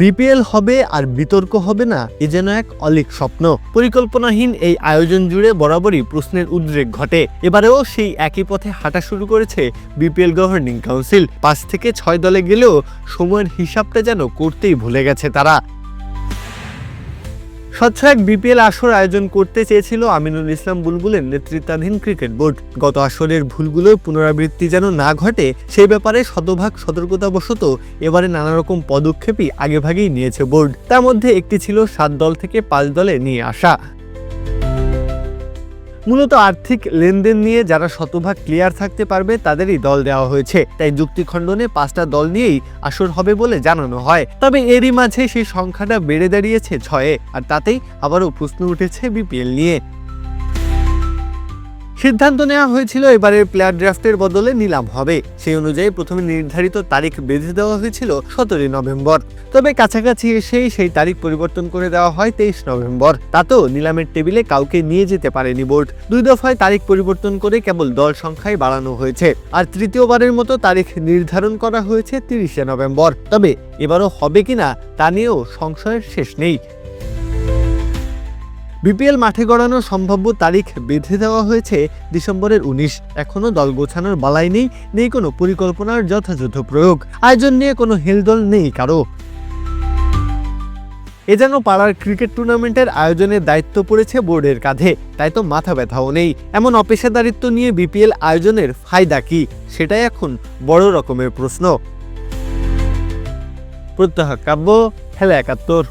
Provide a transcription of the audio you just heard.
BPL হবে আর বিতর্ক হবে না, এ যেন এক অলিক স্বপ্ন। পরিকল্পনাহীন এই আয়োজন জুড়ে বরাবরই প্রশ্নের উদ্রেক ঘটে। এবারেও সেই একই পথে হাঁটা শুরু করেছে বিপিএল গভর্নিং কাউন্সিল। পাঁচ থেকে ছয় দলে গেলেও সময়ের হিসাবটা যেন করতেই ভুলে গেছে তারা। স্বচ্ছ এক বিপিএল আসর আয়োজন করতে চেয়েছিল আমিনুল ইসলাম বুলবুলের নেতৃত্বাধীন ক্রিকেট বোর্ড। গত আসরের ভুলগুলোর পুনরাবৃত্তি যেন না ঘটে সেই ব্যাপারে শতভাগ সতর্কতাবশত এবারে নানা রকম পদক্ষেপই আগেভাগেই নিয়েছে বোর্ড। তার মধ্যে একটি ছিল সাত দল থেকে পাঁচ দলে নিয়ে আসা। মূলত আর্থিক লেনদেন নিয়ে যারা শতভাগ ক্লিয়ার থাকতে পারবে, তাদেরই দল দেওয়া হয়েছে। তাই যুক্তি খণ্ডনে পাঁচটা দল নিয়েই আসর হবে বলে জানানো হয়। তবে এরই মাঝে সেই সংখ্যাটা বেড়ে দাঁড়িয়েছে ছয়ে, আর তাতেই আবারও প্রশ্ন উঠেছে বিপিএল নিয়ে। সিদ্ধান্ত নেওয়া হয়েছিল এবারের প্লেয়ার ড্রাফটের বদলে নিলাম হবে। সেই অনুযায়ী প্রথমে নির্ধারিত তারিখ বেঁধে দেওয়া হয়েছিল সতেরোই নভেম্বর। তবে কাছাকাছি এসেই সেই তারিখ পরিবর্তন করে দেওয়া হয় তেইশ নভেম্বর। তাতেও নিলামের টেবিলে কাউকে নিয়ে যেতে পারেনি বোর্ড। দুই দফায় তারিখ পরিবর্তন করে কেবল দল সংখ্যাই বাড়ানো হয়েছে। আর তৃতীয়বারের মতো তারিখ নির্ধারণ করা হয়েছে তিরিশে নভেম্বর। তবে এবারও হবে কিনা তা নিয়েও সংশয়ের শেষ নেই। বিপিএল মাঠে গড়ানোর সম্ভাব্য তারিখ বেঁধে দেওয়া হয়েছে ডিসেম্বরের উনিশ। এখনও দল গোছানোর বালাই নেই নেই কোনো পরিকল্পনার যথাযথ প্রয়োগ। আয়োজন নিয়ে কোনো হেলদল নেই কারও। এ যেন পাড়ার ক্রিকেট টুর্নামেন্টের আয়োজনের দায়িত্ব পড়েছে বোর্ডের কাঁধে। তাই তো মাথা ব্যথাও নেই। এমন অপেশাদারিত্ব নিয়ে বিপিএল আয়োজনের ফায়দা কি? সেটাই এখন বড় রকমের প্রশ্ন। প্রত্যাহ কাব্য, খেলা একাত্তর।